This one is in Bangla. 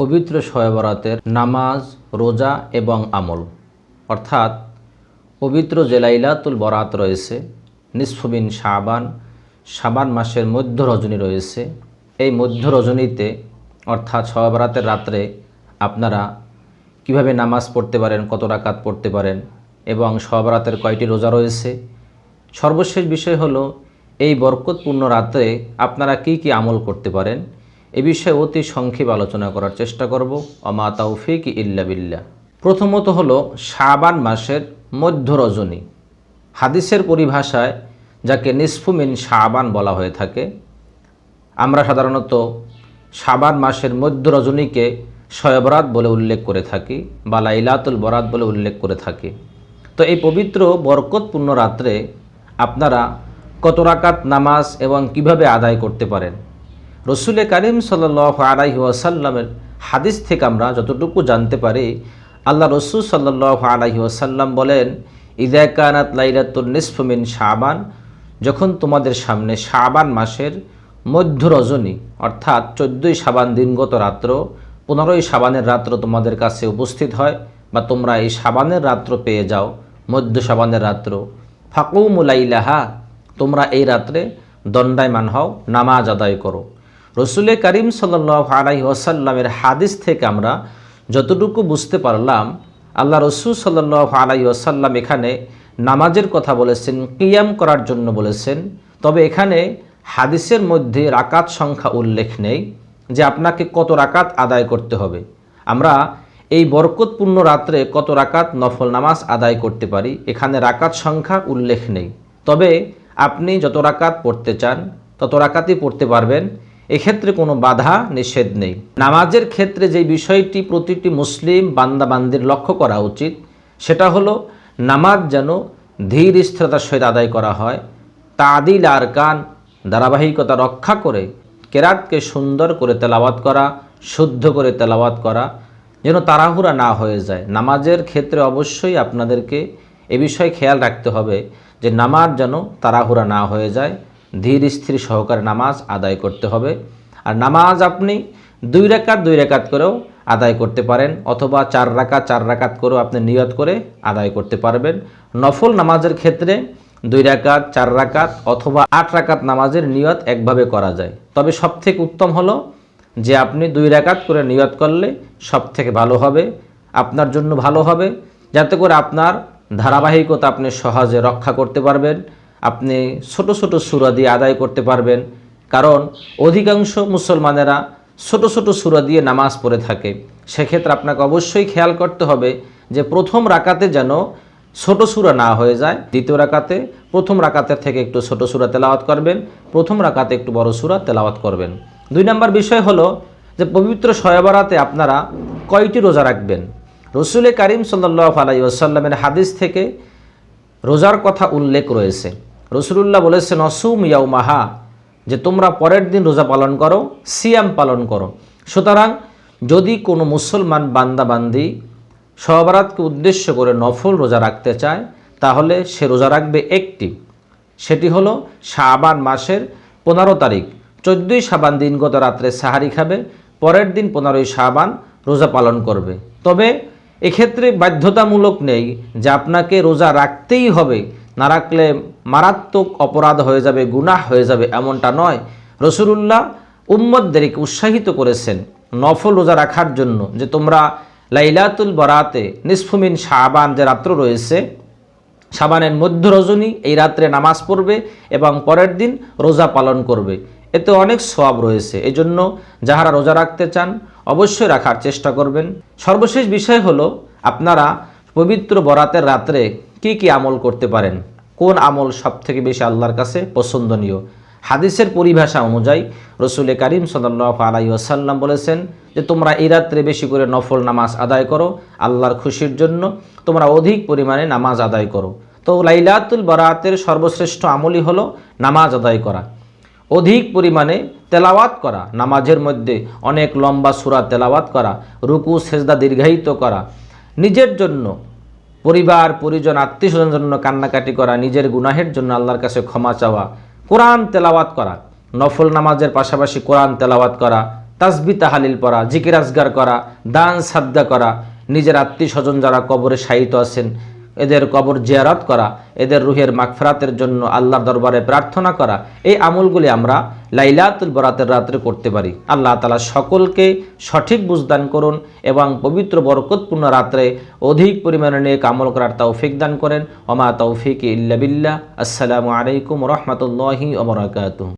পবিত্র শয়বরাতের নামাজ, রোজা এবং আমল। অর্থাৎ পবিত্র যে লাইলাতুল বরাত রয়েছে, নিসফুবিন শাবান শাবান মাসের মধ্য রজনী রয়েছে। এই মধ্য রজনীতে, অর্থাৎ শয়বরাতের রাত্রে আপনারা কীভাবে নামাজ পড়তে পারেন, কত রাকাত পড়তে পারেন এবং শয়বরাতের কয়টি রোজা রয়েছে? সর্বশেষ বিষয় হলো, এই বরকতপূর্ণ রাতে আপনারা কি কি আমল করতে পারেন? এ বিষয়ে অতি সংক্ষেপ আলোচনা করার চেষ্টা করব। অমা তাউফিক ইল্লা বিল্লাহ। প্রথমত হলো শাবান মাসের মধ্য রজনী। হাদিসের পরিভাষায় যাকে নিসফুমিন শাবান বলা হয়ে থাকে, আমরা সাধারণত শাবান মাসের মধ্য রজনীকে শয়বরাত বলে উল্লেখ করে থাকি বা লাইলাতুল বরাত বলে উল্লেখ করে থাকি। তো এই পবিত্র বরকতপূর্ণ রাত্রে আপনারা কত রাকাত নামাজ এবং কীভাবে আদায় করতে পারেন? রসুলে করিম সাল আলাইহি ওয়াসাল্লামের হাদিস থেকে আমরা যতটুকু জানতে পারি, আল্লাহ রসুল সাল্লাহ আলাইহি ওয়াসাল্লাম বলেন ইদা কানাত লাইলাতুল নিসফমিন যখন তোমাদের সামনে শাবান মাসের মধ্য রজনী, অর্থাৎ চোদ্দোই সাবান দিনগত রাত্র, পনেরোই সাবানের রাত্র তোমাদের কাছে উপস্থিত হয়, বা তোমরা এই সাবানের রাত্র পেয়ে যাও, মধ্য সাবানের রাত্র ফাকুমুলাইলাহা তোমরা এই রাত্রে দণ্ডায়মান হও, নামাজ আদায় করো। রসুলে করিম সাল্লাহ আলাই ওসাল্লামের হাদিস থেকে আমরা যতটুকু বুঝতে পারলাম, আল্লাহ রসুল সাল্লাহ আলাই ওসাল্লাম এখানে নামাজের কথা বলেছেন, কিয়াম করার জন্য বলেছেন। তবে এখানে হাদিসের মধ্যে রাকাত সংখ্যা উল্লেখ নেই যে আপনাকে কত রাকাত আদায় করতে হবে। আমরা এই বরকতপূর্ণ রাত্রে কত রাকাত নফল নামাজ আদায় করতে পারি, এখানে রাকাত সংখ্যা উল্লেখ নেই। তবে আপনি যত রাকাত পড়তে চান, তত রাকাতই পড়তে পারবেন। এক্ষেত্রে কোনো বাধা নিষেধ নেই। নামাজের ক্ষেত্রে যে বিষয়টি প্রতিটি মুসলিম বান্দাবান্দির লক্ষ্য করা উচিত, সেটা হলো নামাজ যেন ধীর স্থিরতার সহিত আদায় করা হয়, তাদিল আর কান ধারাবাহিকতা রক্ষা করে কেরাতকে সুন্দর করে তেলাওয়াত করা, শুদ্ধ করে তেলাওয়াত করা যেন তাড়াহুড়া না হয়ে যায়। নামাজের ক্ষেত্রে অবশ্যই আপনাদেরকে এ বিষয়ে খেয়াল রাখতে হবে যে নামাজ যেন তাড়াহুড়া না হয়ে যায়। ধীর স্থির সহকারে নামাজ আদায় করতে হবে। আর নামাজ আপনি দুই রেখাত দুই রেখাত করেও আদায় করতে পারেন, অথবা চার রাকাত চার রাকাত করেও আপনি নিয়ত করে আদায় করতে পারবেন। নফল নামাজের ক্ষেত্রে দুই রাকাত চার রাকাত অথবা আট রাকাত নামাজের নিয়ত একভাবে করা যায়। তবে সবথেকে উত্তম হলো যে আপনি দুই রাকাত করে নিয়ত করলে সব থেকে ভালো হবে, আপনার জন্য ভালো হবে। যাতে করে আপনার ধারাবাহিকতা আপনি সহজে রক্ষা করতে পারবেন। আপনি ছোট ছোট সুরা দিয়ে আদায় করতে পারবেন। কারণ অধিকাংশ মুসলমানেরা ছোট ছোট সুরা দিয়ে নামাজ পড়ে থাকে। সেক্ষেত্রে আপনাকে অবশ্যই খেয়াল করতে হবে যে প্রথম রাকাতে যেন ছোট সুরা না হয়ে যায়। দ্বিতীয় রাকাতে প্রথম রাকাতের থেকে একটু ছোট সুরা তেলাওয়াত করবেন। প্রথম রাকাতে একটু বড় সুরা তেলাওয়াত করবেন। দুই নম্বর বিষয় হলো যে পবিত্র শয়বরাতে আপনারা কয়টি রোজা রাখবেন? রসুলে করিম সাল্লাহ আলাই আসাল্লামের হাদিস থেকে রোজার কথা উল্লেখ রয়েছে। রসুলুল্লাহ বলেছেন, অসুম ইয়াউ মাহা যে তোমরা পরের দিন রোজা পালন করো, সিয়াম পালন করো। সুতরাং যদি কোনো মুসলমান বান্দাবান্দি সহবরাতকে উদ্দেশ্য করে নফল রোজা রাখতে চায়, তাহলে সে রোজা রাখবে একটি। সেটি হলো শাবান মাসের পনেরো তারিখ। চোদ্দোই সাবান দিনগত রাত্রে সাহারি খাবে, পরের দিন পনেরোই সাবান রোজা পালন করবে। তবে এক্ষেত্রে বাধ্যতামূলক নেই যে আপনাকে রোজা রাখতেই হবে, না রাখলে মারাত্মক অপরাধ হয়ে যাবে, গুনাহ হয়ে যাবে এমনটা নয়। রসুলুল্লাহ উম্মদদেরকে উৎসাহিত করেছেন নফল রোজা রাখার জন্য যে তোমরা লাইলাতুল বরাতে নিসফুমিন শাবান যে রাত্র রয়েছে সাবানের মধ্য রজনী এই রাত্রে নামাজ পড়বে এবং পরের দিন রোজা পালন করবে। এতে অনেক সওয়াব রয়েছে। এই জন্য যাহারা রোজা রাখতে চান অবশ্যই রাখার চেষ্টা করবেন। সর্বশেষ বিষয় হলো, আপনারা পবিত্র বরাতের রাত্রে কি কি আমল করতে পারেন? কোন আমল সবথেকে বেশি আল্লাহর কাছে পছন্দনীয়? হাদিসের পরিভাষা অনুযায়ী রসুলে করিম সাল্লাহ আলাই আসাল্লাম বলেছেন যে, তোমরা এই রাত্রে বেশি করে নফল নামাজ আদায় করো, আল্লাহর খুশির জন্য তোমরা অধিক পরিমাণে নামাজ আদায় করো। তো লাইলাতুল বরাতের সর্বশ্রেষ্ঠ আমলই হলো নামাজ আদায় করা। অধিক পরিমাণে তেলাওয়াত করা, নামাজের মধ্যে অনেক লম্বা সুরা তেলাওয়াত করা, রুকু, সেজদা দীর্ঘায়িত করা, নিজের জন্য পরিবার, পরিজন আত্মীয় স্বজনের জন্য কান্নাকাটি করা, নিজের গুনাহের জন্য আল্লাহর কাছে ক্ষমা চাওয়া, কোরআন তেলাওয়াত করা, নফল নামাজের পাশাপাশি কোরআন তেলাওয়াত করা তাসবি তাহালিল পড়া, জিকির আজগার করা, দান সাদ্দা করা, নিজের আত্মীয় স্বজন যারা কবরে শায়িত আছেন এদের কবর জিয়ারত করা, এদের রুহের মাগফিরাতের জন্য আল্লাহর দরবারে প্রার্থনা করা, এই আমলগুলি আমরা লাইলাতুল বরাতের রাত্রে করতে পারি। আল্লাহ তালা সকলকে সঠিক বুঝদান করুন এবং পবিত্র বরকতপূর্ণ রাত্রে অধিক পরিমাণে নিয়ে আমল করার তৌফিক দান করেন। অমা তৌফিক ইল্লা বিল্লাহ। আসসালামু আলাইকুম রহমতুল্লাহি ওবরাকাতুহ